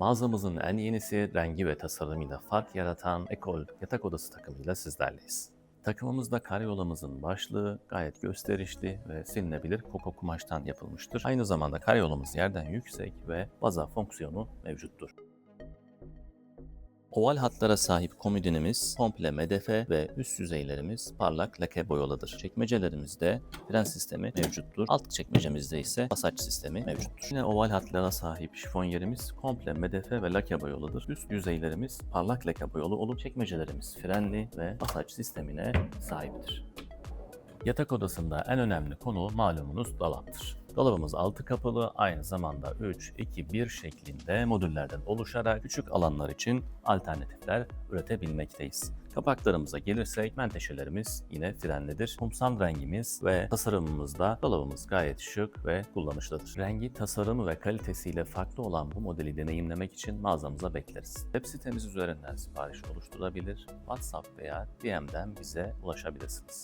Mağazamızın en yenisi rengi ve tasarımıyla fark yaratan Ekol yatak odası takımıyla sizlerleyiz. Takımımızda karyolamızın başlığı gayet gösterişli ve silinebilir koko kumaştan yapılmıştır. Aynı zamanda karyolamız yerden yüksek ve baza fonksiyonu mevcuttur. Oval hatlara sahip komodinimiz komple medefe ve üst yüzeylerimiz parlak lake boyalıdır. Çekmecelerimizde fren sistemi mevcuttur. Alt çekmecemizde ise pasaç sistemi mevcuttur. Yine oval hatlara sahip şifonyerimiz komple medefe ve lake boyalıdır. Üst yüzeylerimiz parlak lake boyalı olup çekmecelerimiz frenli ve pasaç sistemine sahiptir. Yatak odasında en önemli konu malumunuz dolaptır. Dolabımız altı kapılı, aynı zamanda 3, 2, 1 şeklinde modüllerden oluşarak küçük alanlar için alternatifler üretebilmekteyiz. Kapaklarımıza gelirsek menteşelerimiz yine frenlidir. Kumsal rengimiz ve tasarımımızda dolabımız gayet şık ve kullanışlıdır. Rengi, tasarımı ve kalitesiyle farklı olan bu modeli deneyimlemek için mağazamıza bekleriz. Web sitemiz üzerinden sipariş oluşturabilir, WhatsApp veya DM'den bize ulaşabilirsiniz.